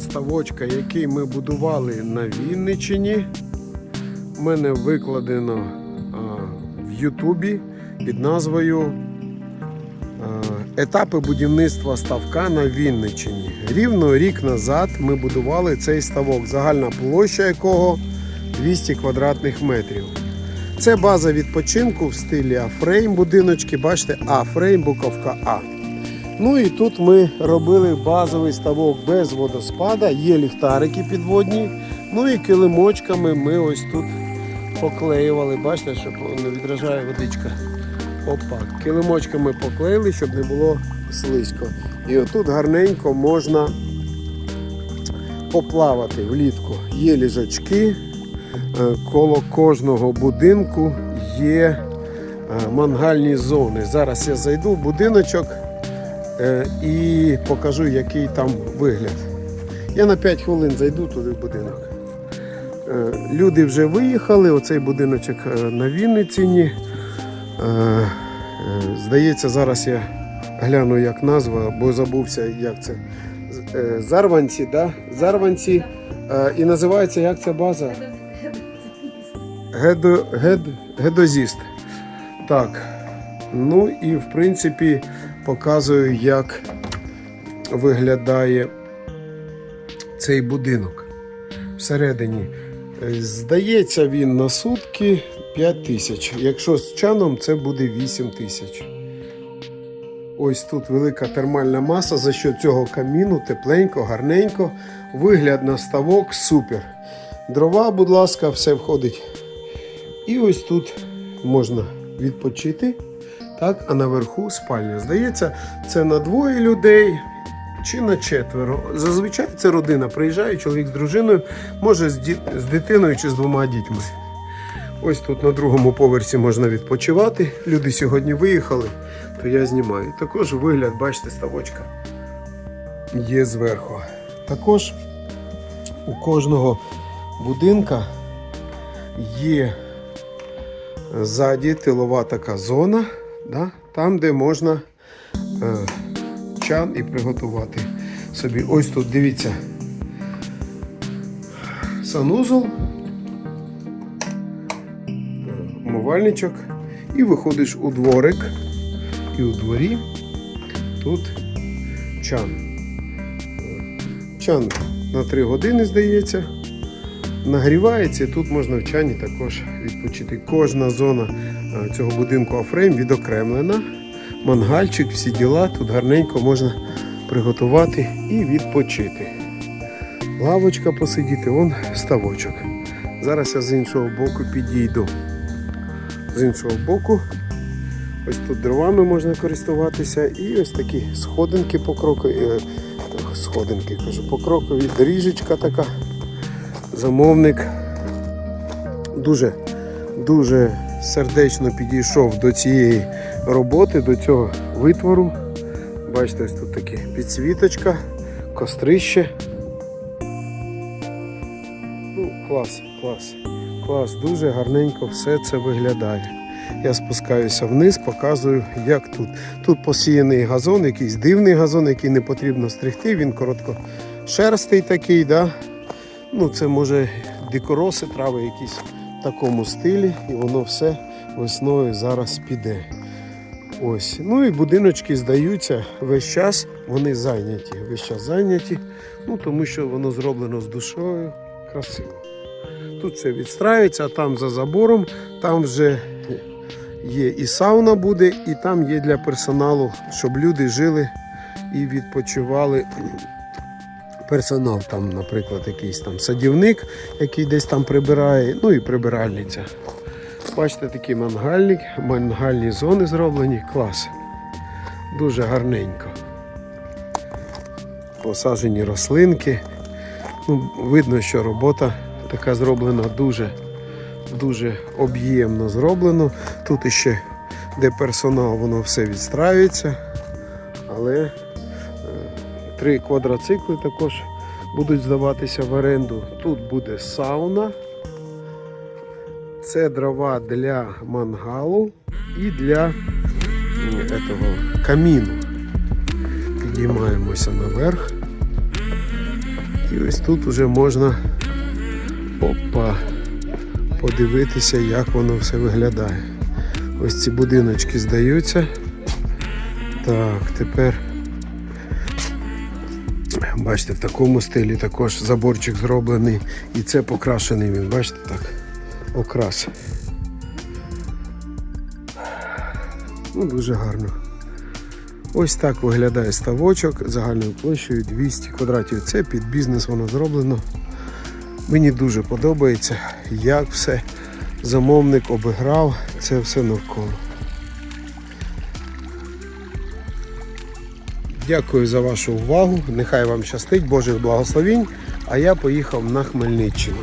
ставочка, який ми будували на Вінниччині. У мене викладено а, в Ютубі під назвою а, Етапи будівництва ставка на Вінниччині. Рівно рік назад ми будували цей ставок, загальна площа якого 200 квадратних метрів. Це база відпочинку в стилі А-фрейм будиночки. Бачите, А-фрейм, буковка А. Ну і тут ми робили базовий ставок без водоспада, є ліхтарики підводні. Ну і килимочками ми ось тут поклеювали. Бачите, щоб не відражає водичка. Опа, килимочками поклеїли, щоб не було слизько. І отут гарненько можна поплавати влітку. Є ліжачки, Е, коло кожного будинку є е, мангальні зони. Зараз я зайду в будиночок і покажу, який там вигляд. Я на 5 хвилин зайду туди в будинок. Е, Люди вже виїхали, оцей будиночок е, на Вінниціні. Е, е, Здається, зараз я гляну, як назва, бо забувся, як це. Е, Зарванці, да? Зарванці. Е, І називається як ця база? Гедо, гед, гедозіст. Так. Ну і в принципі показую, як виглядає цей будинок всередині. Е, Здається, він на сутки 5 тисяч. Якщо з чаном, це буде 8 тисяч. Ось тут велика термальна маса, за що цього каміну тепленько, гарненько. Вигляд на ставок супер. Дрова, будь ласка, все входить. І ось тут можна відпочити. Так, а наверху спальня. Здається, це на двоє людей чи на четверо. Зазвичай це родина приїжджає, чоловік з дружиною, може з, ді- з дитиною чи з двома дітьми. Ось тут на другому поверсі можна відпочивати. Люди сьогодні виїхали, то я знімаю. Також вигляд, бачите, ставочка є зверху. Також у кожного будинка є ззаді тилова така зона, да, там, де можна е, чан і приготувати собі. Ось тут дивіться. Санузол, умивальничок, і виходиш у дворик. І у дворі тут чан. Чан на 3 години, здається нагрівається, тут можна в чані також відпочити. Кожна зона е, цього будинку Афрейм відокремлена. Мангальчик, всі діла, тут гарненько можна приготувати і відпочити. Лавочка посидіти, вон ставочок. Зараз я з іншого боку підійду. З іншого боку, ось тут дровами можна користуватися, і ось такі сходинки покрокові, е, сходинки кажу, покрокові, доріжечка така замовник дуже, дуже сердечно підійшов до цієї роботи, до цього витвору. Бачите, ось тут такі підсвіточка, кострище. Ну, клас, клас, клас, дуже гарненько все це виглядає. Я спускаюся вниз, показую, як тут. Тут посіяний газон, якийсь дивний газон, який не потрібно стригти, він короткошерстий такий, да? Ну, це може дикороси, трави якісь в такому стилі, і воно все весною зараз піде. Ось. Ну і будиночки здаються весь час, вони зайняті. Весь час зайняті, ну тому що воно зроблено з душою красиво. Тут все відстраюється, а там за забором, там вже є і сауна буде, і там є для персоналу, щоб люди жили і відпочивали персонал, там, наприклад, якийсь там садівник, який десь там прибирає, ну і прибиральниця. Бачите, такий мангальник, мангальні зони зроблені, клас. Дуже гарненько. Посаджені рослинки. Ну, видно, що робота така зроблена дуже, дуже об'ємно зроблено. Тут іще, де персонал, воно все відстраюється. Але три квадроцикли також будуть здаватися в оренду. Тут буде сауна. Це дрова для мангалу і для этого, каміну. Підіймаємося наверх. І ось тут уже можна опа, подивитися, як воно все виглядає. Ось ці будиночки здаються. Так, тепер бачите, в такому стилі також заборчик зроблений. І це покрашений він, бачите так, окрас. Ну, дуже гарно. Ось так виглядає ставочок загальною площею 200 квадратів. Це під бізнес воно зроблено. Мені дуже подобається, як все замовник обіграв це все навколо. Дякую за вашу увагу. Нехай вам щастить, Божих благословінь. А я поїхав на Хмельниччину.